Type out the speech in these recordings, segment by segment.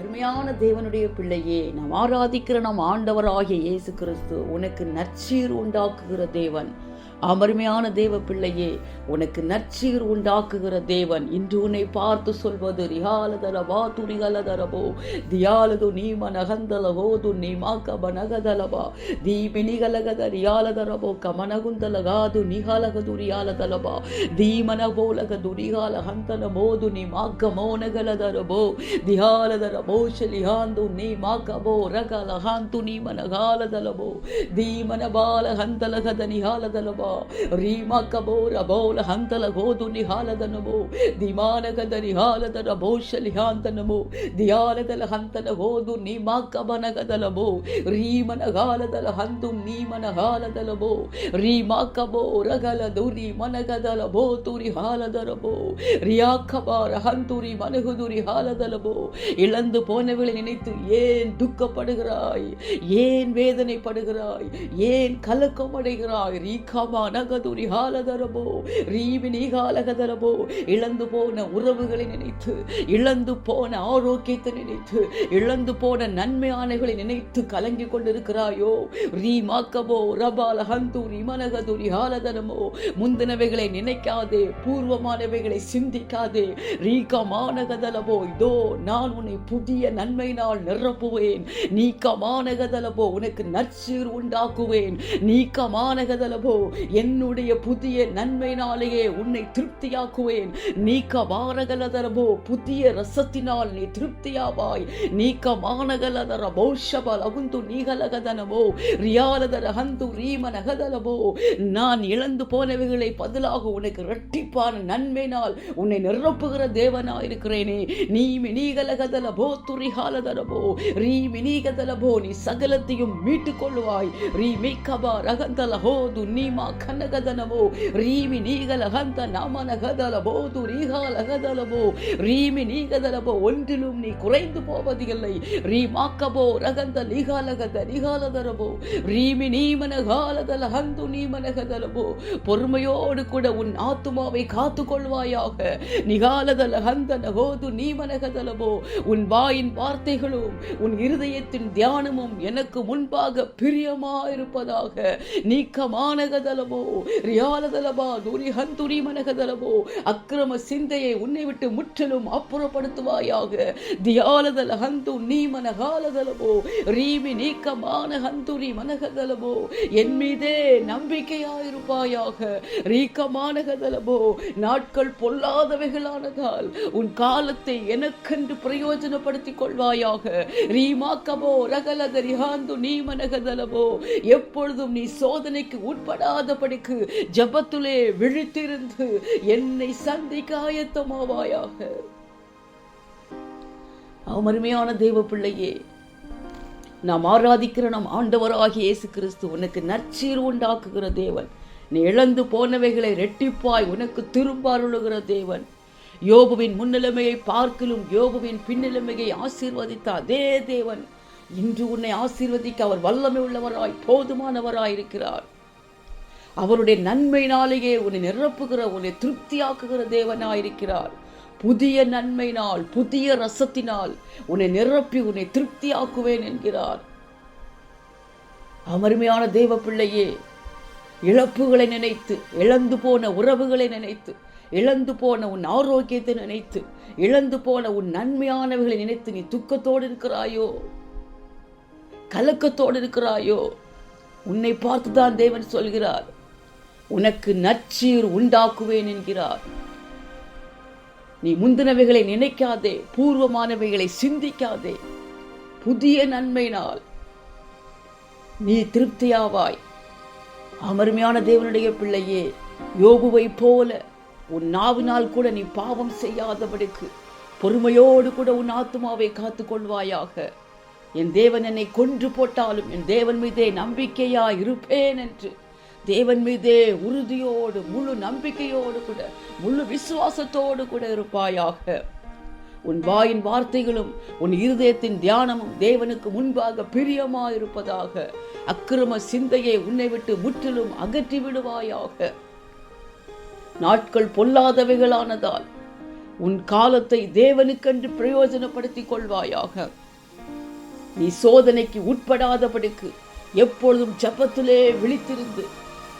அருமையான தேவனுடைய பிள்ளையே நாம் ஆராதிக்கிற நம் ஆண்டவராகிய இயேசு கிறிஸ்து உனக்கு நற்சீர் உண்டாக்குகிற தேவன். அமர்மையான தேவ பிள்ளையே உனக்கு நற்சீர் உண்டாக்குகிற தேவன் இன்று உன்னை பார்த்து சொல்வது ரிஹாலதரவா துணிகலதரவோ தியாலது நீம நகந்தலகோ து நீமாக்கப நகதலவா தீமி நிகலகத ரியாலதரவோ கமனகுந்தலகாது நிகலக துரியாலதலவா தீமன போலக துரிகால ஹந்தல போது நீ மாக்க மோனகலதரவோ தியாலதரவோ ஷலிஹாந்து நீ மாக்கபோ ரகலஹாந்து நீமனகாலதலவோ தீமன பாலஹந்தலகத நிகாலதலவா ಬಾಲ ಹಂತಲಗದ ನಿಹಾಲದಲಬೋ ರೀಮಕಬೋ ರಬೋಲ ಹಂತಲ ಗೋದು ನಿಹಾಲದನಬೋ ದಿಮಾನಗದ ನಿಹಾಲದ ರಬೋ ಶಲಿಹಾಂತನಮೋ ದಿಯಾಲದಲ ಹಂತಲ ಹೋದು ನೀ ಮಾಕಬನಗದಲಬೋ ರೀಮನಗಾಲದಲ ಹಂತು ನೀ ಮನಗಾಲದಲಬೋ ರೀಮಾಕಬೋ ರಗಲ ದುರಿ ಮನಗದಲಬೋ ತುರಿ ಹಾಲದರಬೋ ரியாக்கபார ஹந்துரி மனுகுதுரி ஹாலதலபோ இழந்து போனவளை நினைத்து ஏன் துக்கப்படுகிறாய் ஏன் வேதனைப்படுகிறாய் ஏன் கலக்கம் அடைகிறாய் ரீகாமா நகதுரி ஹாலகரபோ ரீவினி ஹாலகதரபோ இழந்து போன உறவுகளை நினைத்து இழந்து போன ஆரோக்கியத்தை நினைத்து இழந்து போன நன்மையானகளை நினைத்து கலங்கி கொண்டிருக்கிறாயோ? ரீமாக்கபோ ரபால ஹந்தூரி மனகதுரி ஹாலதரமோ முந்தினவைகளை நினைக்காதே பூர்வமானவைகளை சிந்திக்காதே ரீகமானகதலபோ இதோ நான் உன்னை புதிய நன்மையினால் நிரப்புவேன். நீக்கமானகதலபோ உனக்கு நற்சீர் உண்டாக்குவேன். நீக்கமானகதலபோ என்னுடைய புதிய நன்மையினாலேயே உன்னை திருப்தியாக்குவேன். நீக்கமானகலதரபோ புதிய ரசத்தினால் நீ திருப்தியாவாய். நீக்க மானகலதர ஷபல் அகுந்து நீகலகதனமோ ரியாலதர ஹந்து ரீமனகதலபோ. நான் இழந்து போனவைகளை பதிலாக உனக்கு இரட்டிப்பான நன்மையினால் உன்னை நிரப்புகிற தேவனா இருக்கிறேனே நீ மினிகலகதலபோ துரிகாலதரபோ. ரீ மினிகதலபோ நீ சகலத்தையும் மீட்டுக் கொள்வாய் ரீ மிக்கபா கனகதனவோ நீமா கனகதனமோ ரீமி நீகலகந்த நாமனகதலபோ துரிகாலகதலபோ ரீமி நீகதலபோ ஒன்றிலும் நீ குறைந்து போவது இல்லை ரீமாக்கபோ ரகந்த லீகாலகத நிகாலதரபோ ரீமி நீமனகாலதல ஹந்து நீமனகதலபோ பொறுமையோடு கூட உன் ஆத்துமாவை காத்து கொள்வாயாக நிகாலதல ஹந்த நகோது நீமனகதலபோ உன் வாயின் வார்த்தைகளும் உன் இருதயத்தின் தியானமும் எனக்கு முன்பாக தலபோ ரியால தலபா துரி ஹந்துரி மனக தலபோ அக்கிரம சிந்தையை உன்னை விட்டு முற்றிலும் அப்புறப்படுத்துவாயாக. தியாலதல ஹந்து நீ மனகாலதலபோ ரீமி நீக்கமான ஹந்துரி மனகதலபோ என் மீதே நம்பிக்கையாயிருப்பாயாக. ரீக்கமானகதலபோ நாட்கள் பொல்லாதவைகளானதால் உன் காலத்தை எனக்கென்று பிரயோஜனப்படுத்திக் கொள்வாயாக. ரீமாக்கபோ ரகலதரி ஹாந்து நீ மனகதலபோ எப்பொழுதும் நீ சோதனைக்கு உட்படாத உட்படாதபடிக்கு ஜபத்திலே விழித்திருந்து என்னை சந்திக்க ஆயத்தமாவாயாக அருமையான தேவ பிள்ளையே நாம் ஆராதிக்கிற நம் ஆண்டவராகிய இயேசு கிறிஸ்து உனக்கு நற்சீர் உண்டாக்குகிற தேவன். நீ இழந்து போனவைகளை ரெட்டிப்பாய் உனக்கு திரும்ப அருளுகிற தேவன். யோபுவின் முன்னிலைமையை பார்க்கலும் யோபுவின் பின்னிலைமையை ஆசீர்வதித்த அதே தேவன். இன்று உன்னை ஆசீர்வதிக்க அவர் வல்லமை உள்ளவராய் போதுமானவராய் இருக்கிறார் அவருடைய நன்மையினாலேயே உன்னை நிரப்புகிற உன்னை திருப்தியாக்குகிற தேவனாயிருக்கிறார். புதிய நன்மையினால் புதிய ரசத்தினால் உன்னை நிரப்பி உன்னை திருப்தியாக்குவேன் என்கிறார். அமருமையான தேவ பிள்ளையே இழப்புகளை நினைத்து இழந்து போன உறவுகளை நினைத்து இழந்து போன உன் ஆரோக்கியத்தை நினைத்து இழந்து போன உன் நன்மையானவைகளை நினைத்து நீ துக்கத்தோடு இருக்கிறாயோ? கலக்கத்தோடு இருக்கிறாயோ? உன்னை பார்த்து தான் தேவன் சொல்கிறார். உனக்கு நச்சீர் உண்டாக்குவேன் என்கிறார். நீ முந்தினவைகளை நினைக்காதே பூர்வமானவைகளை சிந்திக்காதே. புதிய நன்மையினால் நீ திருப்தியாவாய். அமருமையான தேவனுடைய பிள்ளையே யோகுவை போல உன் நாவினால் கூட நீ பாவம் செய்யாதபடிக்கு பொறுமையோடு கூட உன் ஆத்மாவை காத்து கொள்வாயாக. என் தேவன் என்னை கொன்று போட்டாலும் என் தேவன் மீதே நம்பிக்கையா இருப்பேன் என்று தேவன் மீதே உறுதியோடு முழு நம்பிக்கையோடு கூட முழு விசுவாசத்தோடு கூட இருப்பாயாக. உன் வாயின் வார்த்தைகளும் உன் இருதயத்தின் தியானமும் தேவனுக்கு முன்பாக பிரியமாயிருப்பதாக. அக்கிரம சிந்தையை உன்னை விட்டு முற்றிலும் அகற்றி விடுவாயாக. நாட்கள் பொல்லாதவைகளானதால் உன் காலத்தை தேவனுக்கென்று பிரயோஜனப்படுத்திக் கொள்வாயாக. நீ சோதனைக்கு உட்படாதபடிக்கு எப்பொழுதும் ஜெபத்திலே விழித்திருந்து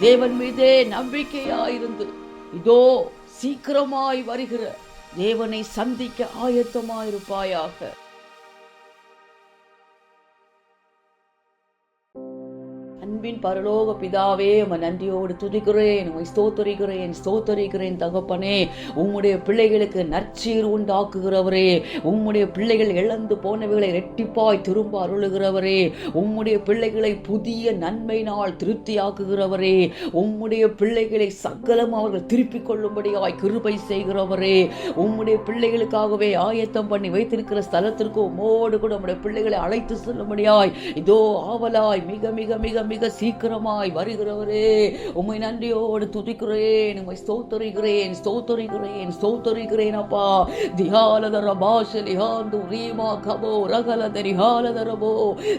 தேவன் மீதே நம்பிக்கையாயிருந்து இதோ சீக்கிரமாய் வருகிற தேவனை சந்திக்க ஆயத்தமாயிருப்பாயாக. அன்பின் பரலோக பிதாவே உமை நன்றியோடு துதிக்கிறேன் உமை ஸ்தோத்தரிக்கிறேன் ஸ்தோத்தரிக்கிறேன் தகப்பனே. உம்முடைய பிள்ளைகளுக்கு நற்சீர் உண்டாக்குகிறவரே. உம்முடைய பிள்ளைகள் இழந்து போனவைகளை ரெட்டிப்பாய் திரும்ப அருளுகிறவரே. உம்முடைய பிள்ளைகளை புதிய நன்மையினால் திருப்தியாக்குகிறவரே. உம்முடைய பிள்ளைகளை சகலம் அவர்கள் திருப்பிக் கொள்ளும்படியாய் கிருபை செய்கிறவரே. உம்முடைய பிள்ளைகளுக்காகவே ஆயத்தம் பண்ணி வைத்திருக்கிற ஸ்தலத்திற்கு உமோடு கூட உம்முடைய பிள்ளைகளை அழைத்து செல்லும்படியாய் இதோ ஆவலாய் மிக மிக மிக மிக மிக சீக்கிரமாய் வருகிறவரே உண்மை நன்றியோடு துதிக்கிறேன் உண்மை ஸ்தோத்தரிகிறேன் ஸ்தோத்தரிகிறேன் ஸ்தோத்தரிகிறேன் அப்பா திஹாலதர பாஷலிஹாந்து ரீமா கபோ ரகலதரி ஹாலதரபோ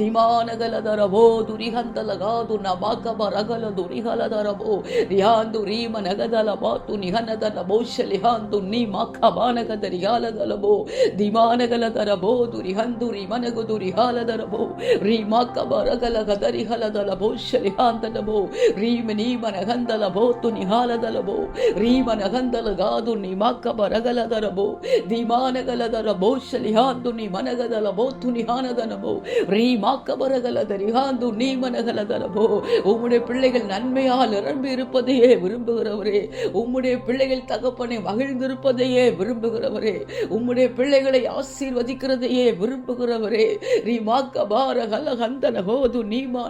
திமானகலதரபோ துரிஹந்தலகாது நபாகப ரகல துரிஹலதரபோ ரிஹாந்து ரீம நகதல பாத்து நிகனதல போஷலிஹாந்து நீ மாக்கபானகதரி ஹாலதலபோ திமானகலதரபோ துரிஹந்து ரிமனகுது துரிஹாலதரபோ ரீமா கப ரகல கதரிஹலதல ಗದರಿಹಲದಲ ಬೋಷಲಿಹಾಂತನಬೋ ರೀಮ ನೀಮ ನಗಂದಲ ಬೋತು ನಿಹಾಲದಲಬೋ ರೀಮ ನಗಂದಲ ಗಾದು ನಿಮಾಕಬ ರಗಲದರಬೋ ದಿಮಾನಗಲದರ ಬೋಷಲಿಹಾಂದು ನಿ ಮನಗದಲ ಬೋತು நிகானதனமோ ரீ மாக்கபரகலத ரிகாந்து நீ மனகலதனமோ உம்முடைய பிள்ளைகள் நன்மையால் நிரம்பி இருப்பதையே விரும்புகிறவரே உம்முடைய பிள்ளைகள் தகப்பனை மகிழ்ந்திருப்பதையே விரும்புகிறவரே உம்முடைய பிள்ளைகளை ஆசீர்வதிக்கிறதையே விரும்புகிறவரே ரீ மாக்கபார கலகந்தன போது நீமா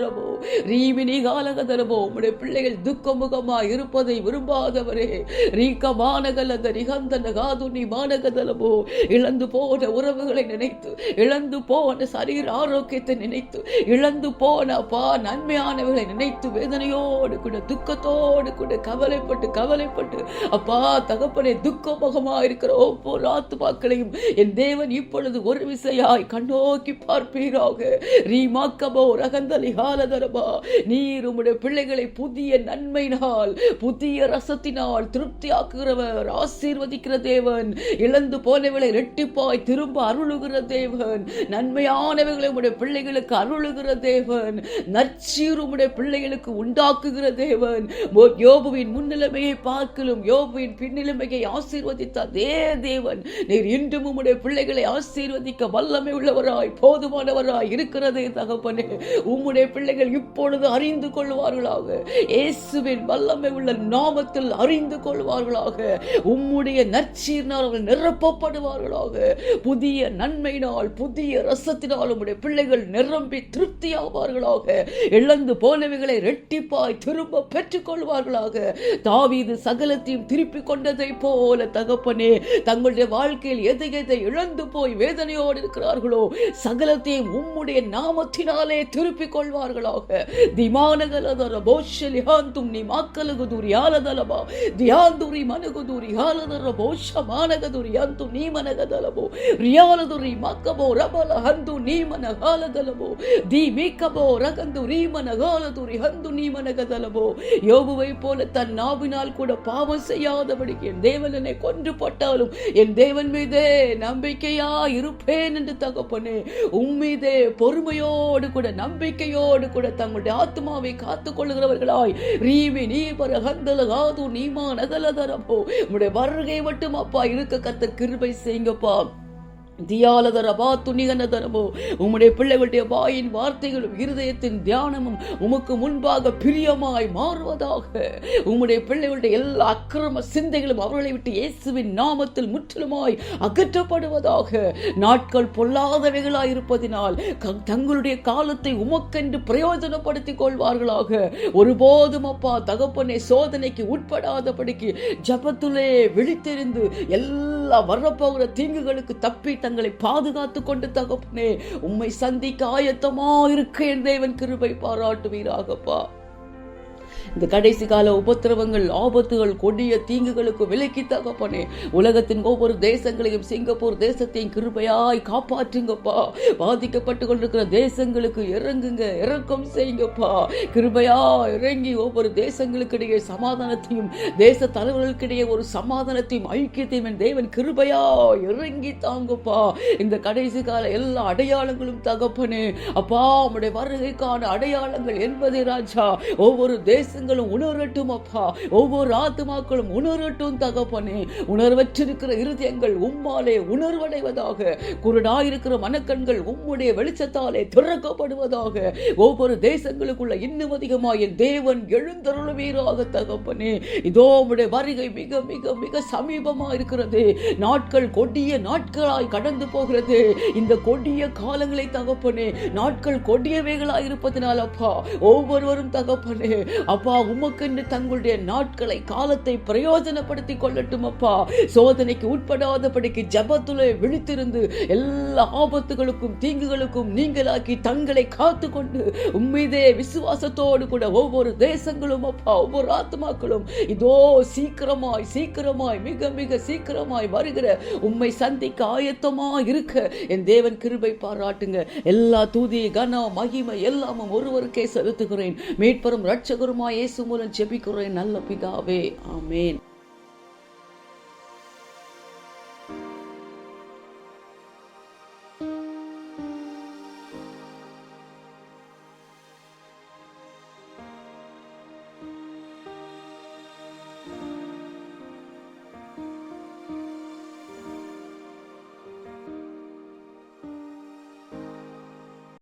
ரீமினி காலகதலவோ நீகாலகதரமோ உம்முடைய பிள்ளைகள் துக்கமுகமா இருப்பதை விரும்பாதவரே. ரீக்கமானகலத ரிகந்தன காது நீ மானகதலமோ இழந்து போன உறவுகளை நினைத்து இழந்து போன சரீர ஆரோக்கியத்தை நினைத்து இழந்து போன அப்பா நன்மையானவர்களை நினைத்து வேதனையோடு கூட துக்கத்தோடு கூட கவலைப்பட்டு கவலைப்பட்டு அப்பா தகப்பனே துக்கமுகமாக இருக்கிற ஒவ்வொரு ஆத்துமாக்களையும் என் தேவன் இப்பொழுது ஒரு விசையாய் கண்ணோக்கி பார்ப்பீராக. ரீமாக்கபோ ரகந்தலிகா ஹாலதரபா நீர் உம்முடைய பிள்ளைகளை புதிய நன்மையினால் புதிய ரசத்தினால் திருப்தியாக்குகிறவர் ஆசீர்வதிக்கிற தேவன். இழந்து போனவளை ரெட்டிப்பாய் திரும்ப அருளுகிற தேவன். நன்மையானவைகளை உடைய பிள்ளைகளுக்கு அருளுகிற தேவன். நச்சீர் உடைய பிள்ளைகளுக்கு உண்டாக்குகிற தேவன். யோபுவின் முன்னிலைமையை பார்க்கலும் யோபுவின் பின்னிலைமையை ஆசீர்வதித்த அதே தேவன். நீர் இன்றும் உம்முடைய பிள்ளைகளை ஆசீர்வதிக்க வல்லமை உள்ளவராய் போதுமானவராய் இருக்கிறதே தகப்பனே. உம்முடைய பிள்ளைகள் இப்பொழுது அறிந்து கொள்வார்களாக. இயேசுவின் வல்லமை உள்ள நாமத்தில் அறிந்து கொள்வார்களாக. உம்முடைய நற்சீர்னால் அவர்கள் நிரப்பப்படுவார்களாக. புதிய நன்மையினால் புதிய ரசத்தினால் உம்முடைய பிள்ளைகள் நிரம்பி திருப்தியாவார்களாக. இழந்து போனவைகளை ரெட்டிப்பாய் திரும்ப பெற்றுக்கொள்வார்களாக. தாவீது சகலத்தையும் திருப்பிக் கொண்டதை போல தகப்பனே தங்களுடைய வாழ்க்கையில் எதை எதை இழந்து போய் வேதனையோடு இருக்கிறார்களோ சகலத்தையும் உம்முடைய நாமத்தினாலே திருப்பிக் கொள்வார்கள் செய்வார்களாக திமானகலதர போஷலி ஹாந்தும் நீ மாக்கலகுதுரி ஆலதலபா. தியாந்துரி மனகுதுரி ஹாலதர போஷ மானகதுரி யோபுவை போல தன் நாவினால் கூட பாவம் செய்யாதபடிக்கு என் தேவனனை என்னை கொன்று போட்டாலும் என் தேவன் மீதே நம்பிக்கையா இருப்பேன் என்று தகப்பனே. உம்மீதே பொறுமையோடு கூட நம்பிக்கையோடு கூட தங்களுடைய ஆத்மாவை காத்துக் கொள்கிறவர்களாய் ரீமி நீ ஹந்தல காது நீமா நகலதரப்போ உங்களுடைய வருகை மட்டும் அப்பா இருக்க கத்த கிருபை செய்யுங்கப்பா. தியாலதரபா துணிகனதரபோ உம்முடைய பிள்ளைகளுடைய வாயின் வார்த்தைகளும் இருதயத்தின் தியானமும் உமக்கு முன்பாக பிரியமாய் மாறுவதாக. உம்முடைய பிள்ளைகளுடைய எல்லா அக்கிரம சிந்தைகளும் அவர்களை விட்டு இயேசுவின் நாமத்தில் முற்றிலுமாய் அகற்றப்படுவதாக. நாட்கள் பொல்லாதவைகளாய் இருப்பதினால் தங்களுடைய காலத்தை உமக்கென்று பிரயோஜனப்படுத்திக் கொள்வார்களாக. ஒருபோதும் அப்பா தகப்பனை சோதனைக்கு உட்படாதபடிக்கு ஜபத்துலே விழித்தெறிந்து எல்லா வரப்போகிற தீங்குகளுக்கு தப்பி தங்களை பாதுகாத்து கொண்டு தகப்பனே உம்மை சந்திக்க ஆயத்தமா இருக்க என் தேவன் கிருபை பாராட்டுவீராகப்பா. இந்த கடைசி கால உபத்திரவங்கள் ஆபத்துகள் கொடிய தீங்குகளுக்கு விலக்கி தகப்பனே. உலகத்தின் ஒவ்வொரு தேசங்களையும் சிங்கப்பூர் தேசத்தையும் கிருபையாய் காப்பாற்றுங்கப்பா. பாதிக்கப்பட்டு கொண்டிருக்கிற தேசங்களுக்கு இறங்குங்க இறக்கம் செய்யுங்கப்பா. கிருபையா இறங்கி ஒவ்வொரு தேசங்களுக்கு இடையே சமாதானத்தையும் தேச தலைவர்களுக்கிடையே ஒரு சமாதானத்தையும் ஐக்கியத்தையும் என் தேவன் கிருபையா இறங்கி தாங்கப்பா. இந்த கடைசி கால எல்லா அடையாளங்களும் தகப்பனே. அப்பா உடைய வருகைக்கான அடையாளங்கள் என்பதே ராஜா. ஒவ்வொரு தேச தேசங்களும் உணரட்டும் அப்பா. ஒவ்வொரு ஆத்மாக்களும் உணரட்டும் தகப்பனே. உணர்வற்றிருக்கிற இருதயங்கள் உம்மாலே உணர்வடைவதாக. குருடாயிருக்கிற மனக்கண்கள் உம்முடைய வெளிச்சத்தாலே திறக்கப்படுவதாக. ஒவ்வொரு தேசங்களுக்குள்ள இன்னும் அதிகமாக என் தேவன் எழுந்தருளுவீராக தகப்பனே. இதோ உடைய வருகை மிக மிக மிக சமீபமா இருக்கிறது நாட்கள் கொடிய நாட்களாய் கடந்து போகிறது. இந்த கொடிய காலங்களை தகப்பனே நாட்கள் கொடியவைகளாய் இருப்பதனால் அப்பா ஒவ்வொருவரும் தகப்பனே அப்பா அப்பா உமக்கென்று தங்களுடைய நாட்களை காலத்தை பிரயோஜனப்படுத்தி கொள்ளட்டும் அப்பா. சோதனைக்கு உட்படாதபடிக்கு ஜபத்துலே விழித்திருந்து எல்லா ஆபத்துகளுக்கும் தீங்குகளுக்கும் நீங்களாக்கி தங்களை காத்து கொண்டு உம்மீதே விசுவாசத்தோடு கூட ஒவ்வொரு தேசங்களும் அப்பா ஒவ்வொரு ஆத்மாக்களும் இதோ சீக்கிரமாய் சீக்கிரமாய் மிக மிக சீக்கிரமாய் வருகிற உம்மை சந்திக்க ஆயத்தமா இருக்க என் தேவன் கிருபை பாராட்டுங்க. எல்லா தூதி கன மகிமை எல்லாமும் ஒருவருக்கே செலுத்துகிறேன். மீட்பரும் ரட்சகருமாய் இயேசு மூலம் ஜெபிக்கிறேன் நல்ல பிதாவே. ஆமேன்.